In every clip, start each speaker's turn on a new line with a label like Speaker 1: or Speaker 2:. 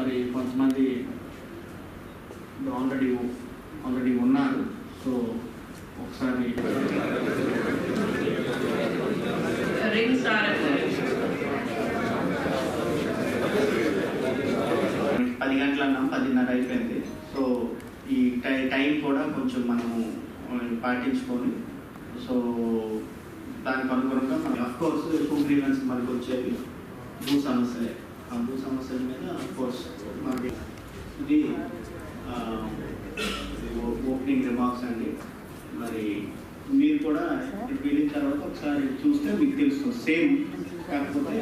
Speaker 1: మరి కొంతమంది already already ఉన్నారు. సో ఒకసారి పది గంటల అన్నాం పదిన్నర అయిపోయింది. సో ఈ టై టైం కూడా కొంచెం మనము పాటించుకొని సో దానికి అనుగుణంగా మనం అఫ్ కోర్స్ టూ గ్రీవెన్స్ మనకు వచ్చేవి భూ సమస్యలే. భూ సమస్యల మీద కోర్స్ మనకి ఇది ఓపెనింగ్ రిమార్క్స్ అండి. మరి మీరు కూడా వెళ్ళిన తర్వాత ఒకసారి చూస్తే మీకు తెలుస్తుంది. సేమ్ కాకపోతే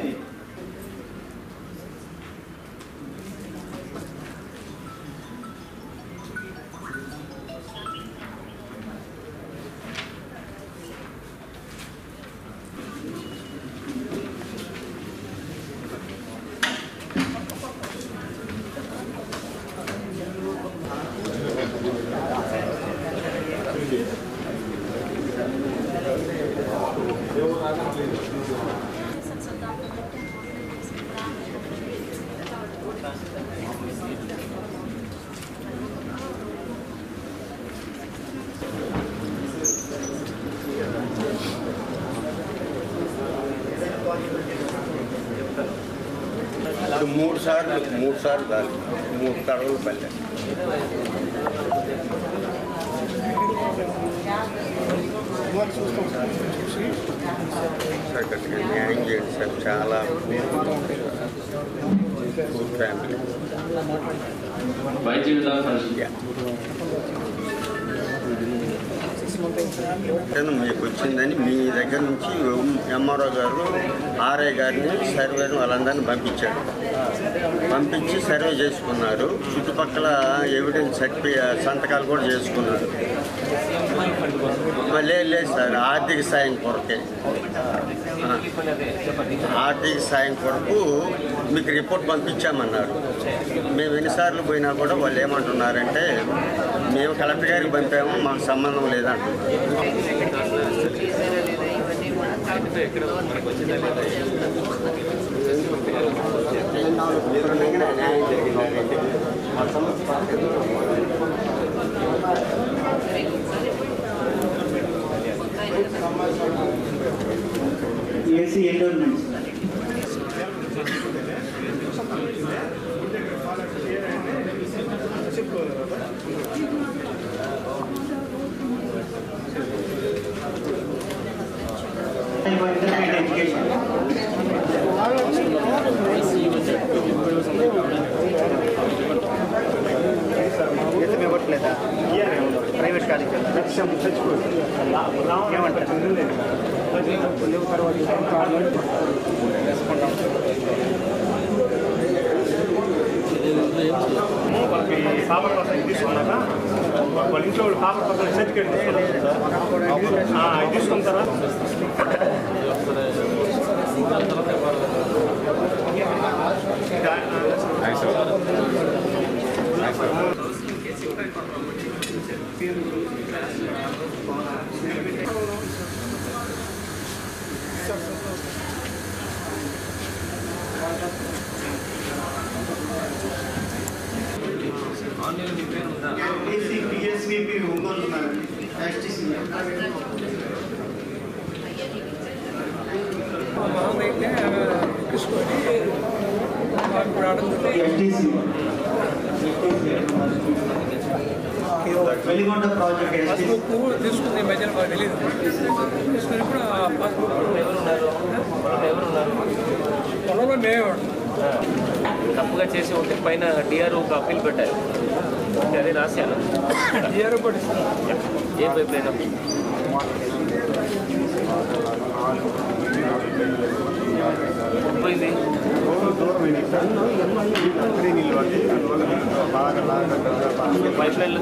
Speaker 2: ఇప్పుడు మూడు సార్లు మూడు సార్లు దాని మూడు తడవలు పల్లె సార్ కొద్దిగా న్యాయం చేయండి సార్ చాలా పూర్ ఫ్యామిలీ
Speaker 3: వైద్య విధాన పరిస్థితి
Speaker 2: కానీ మీకు వచ్చిందని మీ దగ్గర నుంచి ఎంఆర్ఓ గారు ఆర్ఐ గారిని సర్వేను వాళ్ళందరినీ పంపించారు. పంపించి సర్వే చేసుకున్నారు. చుట్టుపక్కల ఎవిడెన్స్ సర్టిఫి సంతకాలు కూడా చేసుకున్నారు. లేదు లేదు సార్ ఆర్థిక సాయం కొరకే. ఆర్థిక సాయం కొరకు మీకు రిపోర్ట్ పంపించామన్నారు. మేము ఎన్నిసార్లు పోయినా కూడా వాళ్ళు ఏమంటున్నారంటే మేము కలెక్టర్ గారికి పంపాము మాకు సంబంధం లేదంటున్నారు
Speaker 1: ఏసీ ఎండోర్మెంట్స్
Speaker 4: వాళ్ళకి కోసం తీసుకున్నాక వాళ్ళ ఇంట్లో వాళ్ళు పాపర్ కోసం సర్టిఫికేట్ తీసుకున్నారు? ఆ, ఇది తీసుకున్న తర్వాత
Speaker 1: ఏసీ పిఎస్విపి ఒంగోలు ఉన్నారు ఎస్టీసీ. వెలిగొండ ప్రాజెక్ట్
Speaker 5: తీసుకుంది మధ్యన మాకు తెలియదు తీసుకున్నప్పుడు ఆ పాస్బుక్ పొలంలో మేమే
Speaker 6: తప్పుగా చేసి ఉంటే పైన డిఆర్ఓ ఒక అప్పీల్ పెట్టారు. అంటే అదే రాశాను.
Speaker 5: జీరో పట్టిస్తాం
Speaker 6: పైప్ లైన్లో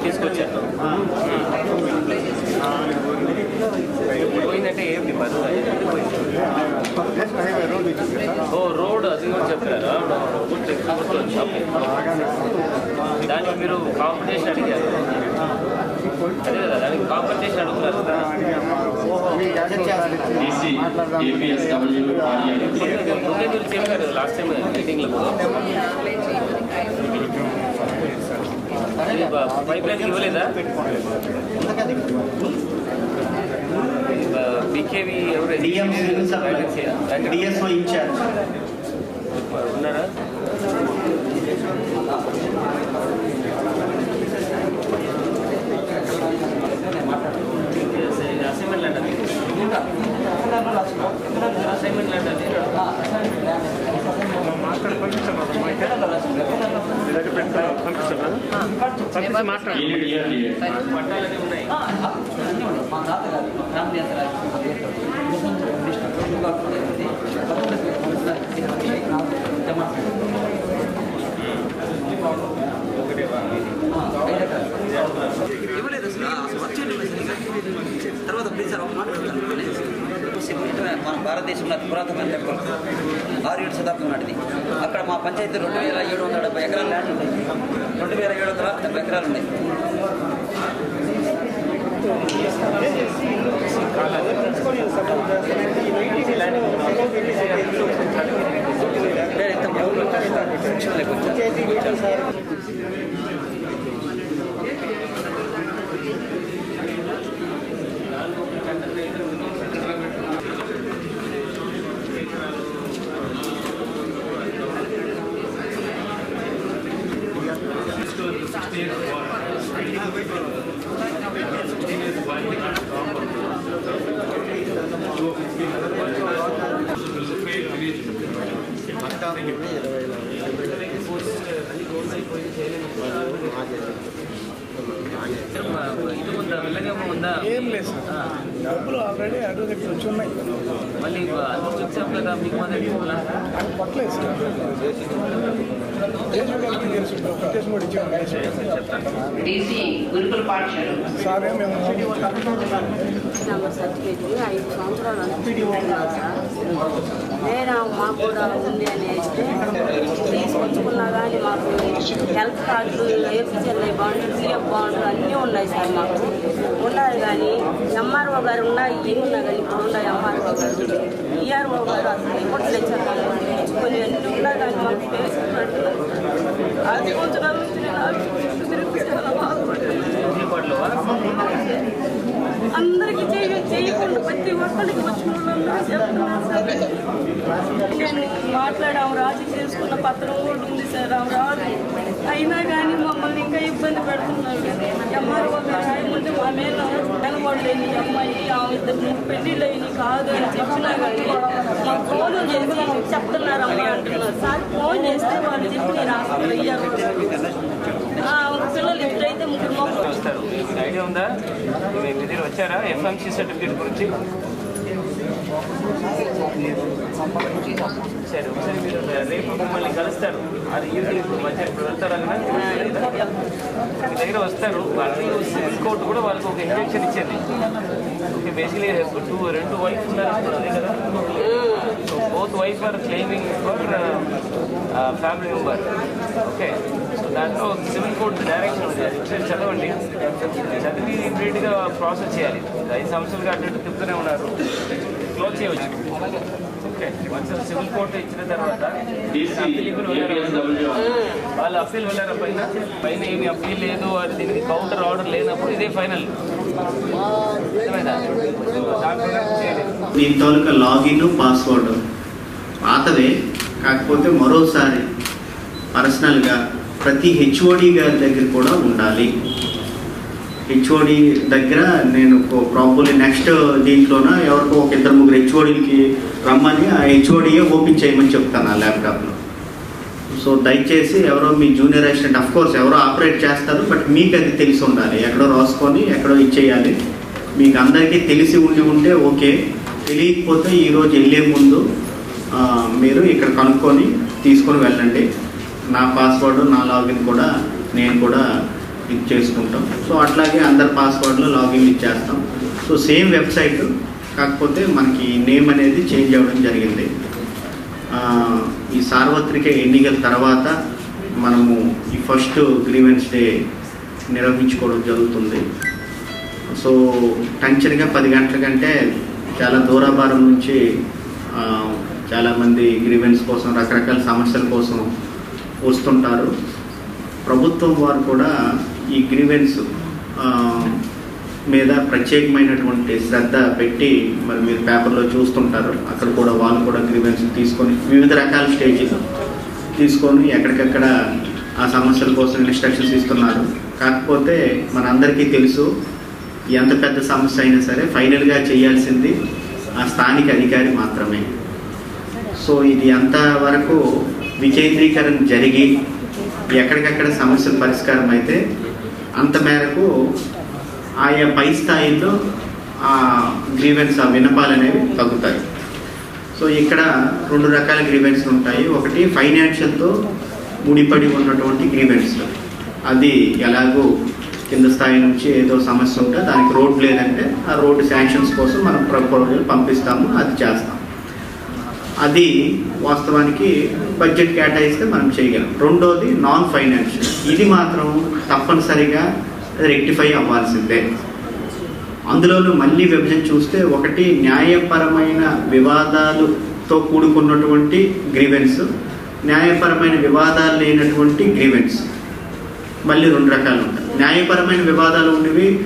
Speaker 6: పోయిందంటే ఏంటి పని ఓ రోడ్ అది కూడా గుర్తు దానికి మీరు కాంపిటీషన్ అడిగారు. లాస్ట్ టైం మీటింగ్లో ఇవ్వలేదా బీకేవి ఎవరు
Speaker 1: డిఎస్ఓ ఇన్ఛార్జ్.
Speaker 6: ఉన్నారా అసైన్మెంట్ అండి అసైన్మెంట్ అండి
Speaker 4: మాట్లాడి పంపించాను మీ దగ్గర పెట్టుకుని పంపించాను పంపించి మాట్లాడు
Speaker 3: ఈయన డిఆర్ డిఎడ్
Speaker 6: పట్టాలన్నీ ఉన్నాయి
Speaker 7: ఇవ్వలేదు అసలు అసలు వచ్చేది లేదు అసలు ఇక. తర్వాత ప్లీజ్ సార్ ఒక మాట చెప్తాను. మన భారతదేశంలో అతి పురాతనమైన టెంపుల్. ఆరు ఏడు శతాబ్దం నాటిది. అక్కడ మా పంచాయతీ రెండు వేల ఏడు వందల డెబ్బై ఎకరాల ల్యాండ్ ఉంది. రెండు వేల ఏడు వందల డెబ్బై ఎకరాలు ఉన్నాయి నేను ఇంత మూడు ఫంక్షన్లకు వచ్చాను
Speaker 6: ఇది ఉందా వెళ్ళగమ్మ ఉందా
Speaker 5: ఏం లేదు సార్ డబ్బులు ఆల్రెడీ దగ్గర వచ్చి ఉన్నాయి
Speaker 6: మళ్ళీ వచ్చాం కదా మీకు
Speaker 5: నాకు పట్టలేదు సార్. సార్ ఏం మేము
Speaker 8: నెంబర్ సర్టిఫికేట్ ఐదు సంవత్సరాలు అనుకుంటున్నాను సార్ నేను మాకు కూడా ఉంది అని తీసుకొచ్చుకున్నా కానీ మాకు హెల్త్ కార్డులు ఏపీఎల్ఐ బాండ్లు పిఎఫ్ బాండ్లు అన్నీ ఉన్నాయి సార్ మాకు. కానీ ఎంఆర్ఓ గారు ఉన్నా ఏమి ఉన్నా కానీ ఇప్పుడు ఉన్నాయి ఎంఆర్ఓ గారు. ఈఆర్ఓ గారు అసలు ఇవ్వట్లేదు సార్ కొన్ని ఎన్ని ఉన్నా కానీ మనం పేరు అది కొంచెం నుంచి నేను చేయకుండా వచ్చిన వాళ్ళందరూ చెప్తున్నారు మాట్లాడాము రాజీ చేసుకున్న పత్రం కూడా ఉంది సార్. ఆమె రాదు. అయినా కానీ మమ్మల్ని ఇంకా ఇబ్బంది పెడుతున్నారు ఎంఆర్ఓ గారు ఆయమంటే మా మీద నిలబడలేని అమ్మాయి ఆమె ఇద్దరు మూడు అయినాయి కాదు అని చెప్పినా కానీ మాకు ఫోన్ చేసి చెప్తున్నారమ్మా అంటున్నారు. సార్ ఫోన్ చేస్తే వాళ్ళు చెప్పి నేను హాస్పిటల్ అయ్యారు ఒక పిల్లలు ఇద్దరైతే ముగ్గురు
Speaker 6: వస్తారు మీకు ఐడియా ఉందా? మీ దగ్గర వచ్చారా? ఎఫ్ఎంసీ సర్టిఫికేట్ గురించి? సరే ఒకసారి మీరు రేపు మిమ్మల్ని కలుస్తారు. అది ఈవినింగ్ మధ్య ఇప్పుడు వెళ్తారా కదా? మీ దగ్గర వస్తారు. వాళ్ళని సివిల్ కోర్టు కూడా వాళ్ళకి ఒక ఇంజెక్షన్ ఇచ్చేది ఓకే బేసిక్లీ టూ రెండు వైఫ్ ఉన్నారు అదే కదా? So both wife are claiming for family member okay దాంట్లో సివిల్ కోర్టు డైరెక్షన్ ఉంది అది ఒకసారి చదవండి. చదివి ఇమీడియట్గా ప్రాసెస్ చేయాలి. ఐదు సంవత్సరాలుగా అటు తిప్పుతూనే ఉన్నారు. క్లోజ్ చేయవచ్చు. ఓకే. సివిల్ కోర్టు ఇచ్చిన తర్వాత వాళ్ళు అప్పీల్ వెళ్ళారా పైన? పైన ఏమి అప్పీల్ లేదు. అది దీనికి కౌంటర్ ఆర్డర్ లేనప్పుడు ఇదే ఫైనల్. దీని
Speaker 1: తాలూకా లాగిన్ పాస్వర్డ్. పాతవే కాకపోతే మరోసారి పర్సనల్గా ప్రతి హెచ్ఓడి గారి దగ్గర కూడా ఉండాలి. హెచ్ఓడి దగ్గర నేను ప్రాబ్లీ నెక్స్ట్ దీంట్లోన ఎవరికో ఒక ఇద్దరు ముగ్గురు హెచ్ఓడికి రమ్మని ఆ హెచ్ఓడియే ఓపెన్ చేయమని చెప్తాను ఆ ల్యాప్టాప్లో. సో దయచేసి ఎవరో మీ జూనియర్ అసిస్టెంట్ అఫ్ కోర్స్ ఎవరో ఆపరేట్ చేస్తారు బట్ మీకు అది తెలిసి ఉండాలి. ఎక్కడో రాసుకొని ఎక్కడో ఇచ్చేయాలి. మీకు అందరికీ తెలిసి ఉండి ఉంటే ఓకే. తెలియకపోతే ఈరోజు వెళ్ళే ముందు మీరు ఇక్కడ కనుక్కొని తీసుకొని వెళ్ళండి. నా పాస్వర్డ్ నా లాగిన్ కూడా నేను కూడా ఇది చేసుకుంటాం. సో అట్లాగే అందరి పాస్వర్డ్లో లాగిన్ ఇచ్చేస్తాం. సో సేమ్ వెబ్సైట్ కాకపోతే మనకి నేమ్ అనేది చేంజ్ అవ్వడం జరిగింది. ఈ సార్వత్రిక ఎన్నికల తర్వాత మనము ఈ ఫస్ట్ గ్రీవెన్స్ డే నిర్వహించుకోవడం జరుగుతుంది. సో టెన్షన్గా పది గంటల కంటే చాలా దూరాభారం నుంచి చాలామంది గ్రీవెన్స్ కోసం రకరకాల సమస్యల కోసం వస్తుంటారు. ప్రభుత్వం వారు కూడా ఈ గ్రీవెన్స్ మీద ప్రత్యేకమైనటువంటి శ్రద్ధ పెట్టి మరి మీరు పేపర్లో చూస్తుంటారు. అక్కడ కూడా వాళ్ళు కూడా గ్రీవెన్స్ తీసుకొని వివిధ రకాల స్టేజీలు తీసుకొని ఎక్కడికక్కడ ఆ సమస్యల కోసం ఇన్స్ట్రక్షన్స్ ఇస్తున్నారు. కాకపోతే మనందరికీ తెలుసు ఎంత పెద్ద సమస్య అయినా సరే ఫైనల్గా చేయాల్సింది ఆ స్థానిక అధికారి మాత్రమే. సో ఇది అంతవరకు వికేంద్రీకరణ జరిగి ఎక్కడికక్కడ సమస్యలు పరిష్కారం అయితే అంత మేరకు ఆయా పై స్థాయిలో ఆ గ్రీవెన్స్ ఆ విన్నపాలు అనేవి తగ్గుతాయి. సో ఇక్కడ రెండు రకాల గ్రీవెన్స్ ఉంటాయి. ఒకటి ఫైనాన్షియల్తో ముడిపడి ఉన్నటువంటి గ్రీవెన్స్. అది ఎలాగో కింద స్థాయి నుంచి ఏదో సమస్య ఉంటే దానికి రోడ్ లేదంటే ఆ రోడ్డు శాంక్షన్స్ కోసం మనం ప్రపోజల్ పంపిస్తాము అది చేస్తాం. అది వాస్తవానికి బడ్జెట్ కేటాయిస్తే మనం చేయగలం. రెండోది నాన్ ఫైనాన్షియల్ ఇది మాత్రం తప్పనిసరిగా రెక్టిఫై అవ్వాల్సిందే. అందులోనూ మళ్ళీ విభజన చూస్తే ఒకటి న్యాయపరమైన వివాదాలతో కూడుకున్నటువంటి గ్రీవెన్స్ న్యాయపరమైన వివాదాలు లేనటువంటి గ్రీవెన్స్. మళ్ళీ రెండు రకాలు ఉంటాయి. న్యాయపరమైన వివాదాలు ఉండేవి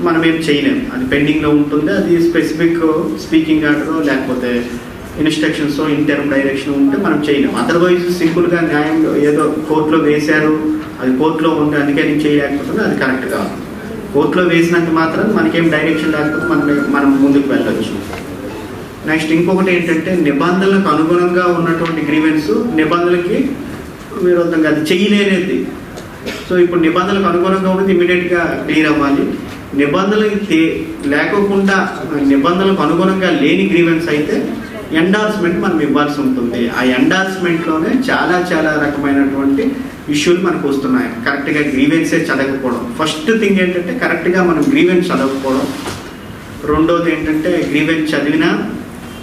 Speaker 1: మనం ఏం చేయలేం. అది పెండింగ్లో ఉంటుంది. అది స్పెసిఫిక్ స్పీకింగ్ ఆర్డరో లేకపోతే ఇన్స్ట్రక్షన్స్ ఇన్ టర్మ్ డైరెక్షన్ ఉంటే మనం చేయలేం. అదర్వైజ్ సింపుల్గా న్యాయం ఏదో కోర్టులో వేశారు అది కోర్టులో ఉంది అందుకే నేను చేయలేకపోతున్నా అది కరెక్ట్ కాదు. కోర్టులో వేసినంత మాత్రం మనకేం డైరెక్షన్ లేకపోతే మనం మనం ముందుకు వెళ్ళొచ్చు. నెక్స్ట్ ఇంకొకటి ఏంటంటే నిబంధనలకు అనుగుణంగా ఉన్నటువంటి గ్రీవెన్స్ నిబంధనలకి విరోధంగా అది చేయలేనిది. సో ఇప్పుడు నిబంధనలకు అనుగుణంగా ఉన్నది ఇమీడియట్గా క్లియర్ అవ్వాలి. నిబంధనలు లేకోకుండా నిబంధనలకు అనుగుణంగా లేని గ్రీవెన్స్ అయితే ఎండార్స్మెంట్ మనం ఇవ్వాల్సి ఉంటుంది. ఆ ఎండార్స్మెంట్లోనే చాలా చాలా రకమైనటువంటి ఇష్యూలు మనకు వస్తున్నాయి. కరెక్ట్గా గ్రీవెన్సే చదవకపోవడం. ఫస్ట్ థింగ్ ఏంటంటే కరెక్ట్గా మనం గ్రీవెన్స్ చదవకపోవడం. రెండోది ఏంటంటే గ్రీవెన్స్ చదివినా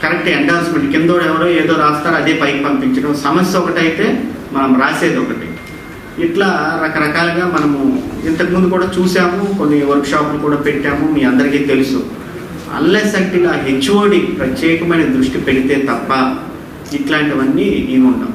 Speaker 1: కరెక్ట్ ఎండార్స్మెంట్ కింద ఎవరో ఏదో రాస్తారో అదే పైకి పంపించడం. సమస్య ఒకటైతే మనం రాసేది ఒకటి. ఇట్లా రకరకాలుగా మనము ఇంతకుముందు కూడా చూసాము కొన్ని వర్క్షాప్లు కూడా పెట్టాము మీ అందరికీ తెలుసు. అన్లెస్ అంటే హెచ్ఓడి ప్రత్యేకమైన దృష్టి పెడితే తప్ప ఇట్లాంటివన్నీ ఏమి ఉండవు